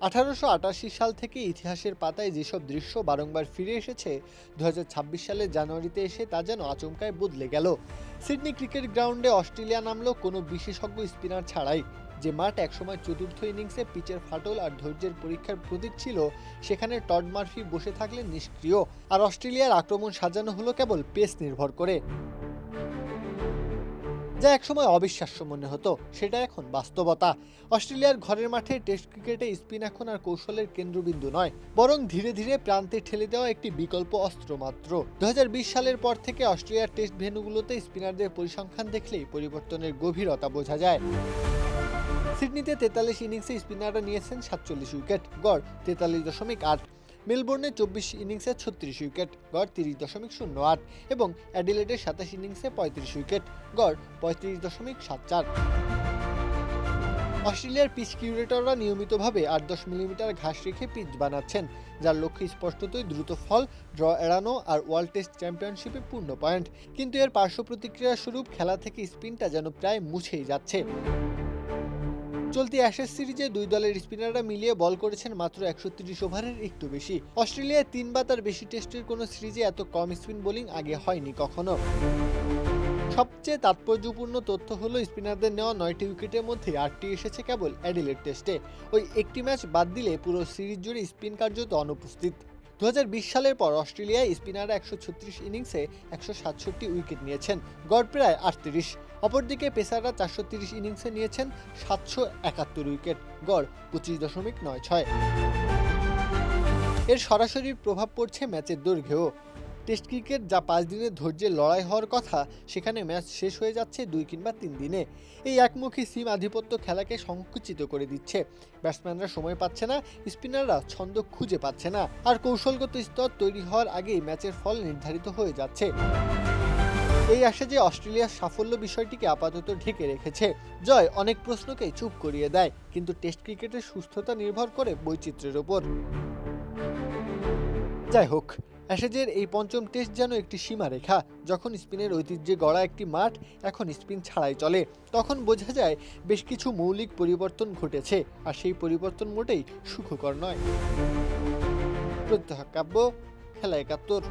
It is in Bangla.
আঠারোশো আটাশি সাল থেকে ইতিহাসের পাতায় যেসব দৃশ্য বারংবার ফিরে এসেছে দু হাজার ছাব্বিশ সালের জানুয়ারিতে এসে তা যেন আচমকায় বদলে গেল। সিডনি ক্রিকেট গ্রাউন্ডে অস্ট্রেলিয়া নামলো কোনো বিশেষজ্ঞ স্পিনার ছাড়াই। যে মাঠ একসময় চতুর্থ ইনিংসে পিচের ফাটল আর ধৈর্যের পরীক্ষার প্রতীক ছিল, সেখানে টড মার্ফি বসে থাকলেন নিষ্ক্রিয়। আর অস্ট্রেলিয়ার আক্রমণ সাজানো হলো কেবল পেস নির্ভর করে। যা একসময় অবিশ্বাস্য মনে হতো, সেটা এখন বাস্তবতা। অস্ট্রেলিয়ার ঘরের মাঠে টেস্ট ক্রিকেটে স্পিন এখন আর কৌশলের কেন্দ্রবিন্দু নয়, বরং ধীরে ধীরে প্রান্তে ঠেলে দেওয়া একটি বিকল্প অস্ত্র মাত্র। দু হাজার বিশ সালের পর থেকে অস্ট্রেলিয়ার টেস্ট ভেন্যুগুলোতে স্পিনারদের পরিসংখ্যান দেখলেই পরিবর্তনের গভীরতা বোঝা যায়। সিডনিতে তেতাল্লিশ ইনিংসে স্পিনাররা নিয়েছেন সাতচল্লিশ উইকেট, গড় তেতাল্লিশ দশমিক আট মেলবোর্নে চব্বিশ ইনিংসে ছত্রিশ উইকেট, গড় তিরিশ দশমিক শূন্য আট এবং অ্যাডিলেডের সাতাশ ইনিংসে পঁয়ত্রিশ উইকেট, গড় পঁয়ত্রিশ দশমিক সাত চার। অস্ট্রেলিয়ার পিচ কিউরেটররা নিয়মিতভাবে আট দশ মিলিমিটার ঘাস রেখে পিচ বানাচ্ছেন, যার লক্ষ্য স্পষ্টতই দ্রুত ফল, ড্র এড়ানো আর ওয়ার্ল্ড টেস্ট চ্যাম্পিয়নশিপে পূর্ণ পয়েন্ট। কিন্তু এর পার্শ্ব প্রতিক্রিয়া স্বরূপ খেলা থেকে স্পিনটা যেন প্রায় মুছেই যাচ্ছে। চলতি অ্যাশেজ সিরিজে দুই দলের স্পিনাররা মিলিয়ে বল করেছেন মাত্র একশো তিরিশ ওভারের একটু বেশি। অস্ট্রেলিয়ায় তিন বা তার বেশি টেস্টের কোনো সিরিজে এত কম স্পিন বোলিং আগে হয়নি কখনো। সবচেয়ে তাৎপর্যপূর্ণ তথ্য হলো স্পিনারদের নেওয়া নয়টি উইকেটের মধ্যে আটটি এসেছে কেবল অ্যাডিলেড টেস্টে। ওই একটি ম্যাচ বাদ দিলে পুরো সিরিজ জুড়ে স্পিন কার্যত অনুপস্থিত। দু হাজার বিশ সালের পর অস্ট্রেলিয়ায় স্পিনাররা একশো ছত্রিশ ইনিংসে একশো সাতষট্টি উইকেট নিয়েছেন। গড় প্রায় আটত্রিশ। অপরদিকে পেসাররা চারশো তিরিশ ইনিংসে নিয়েছেন সাতশো একাত্তর উইকেট। গড় পঁচিশ দশমিক নয় ছয়। এর সরাসরি প্রভাব পড়ছে ম্যাচের দৈর্ঘ্যেও। টেস্ট ক্রিকেট যা পাঁচ দিনের ধৈর্যের লড়াই হওয়ার কথা, সেখানে ম্যাচ শেষ হয়ে যাচ্ছে দুই কিংবা তিন দিনে। এই একমুখী সিম আধিপত্য খেলাকে সংকুচিত করে দিচ্ছে। ব্যাটসম্যানরা সময় পাচ্ছে না, স্পিনাররা ছন্দ খুঁজে পাচ্ছে না। আর কৌশলগত স্তর তৈরি হওয়ার আগেই ম্যাচের ফল নির্ধারিত হয়ে যাচ্ছে। এই আসে যে অস্ট্রেলিয়ার সাফল্য বিষয়টিকে আপাতত ঢেকে রেখেছে, জয় অনেক প্রশ্নকে চুপ করিয়ে দেয়। কিন্তু টেস্ট ক্রিকেটের সুস্থতা নির্ভর করে বৈচিত্র্যের ওপর। যাই হোক, অ্যাশেজের এই পঞ্চম টেস্ট যেন একটি সীমারেখা। যখন স্পিনের ঐতিহ্যে গড়া একটি মাঠ, এখন স্পিন ছাড়াই চলে। তখন বোঝা যায় বেশ কিছু মৌলিক পরিবর্তন ঘটেছে, আর সেই পরিবর্তন মোটেই সুখকর নয়। প্রত্যহ কাব্য, খেলা একাত্তর।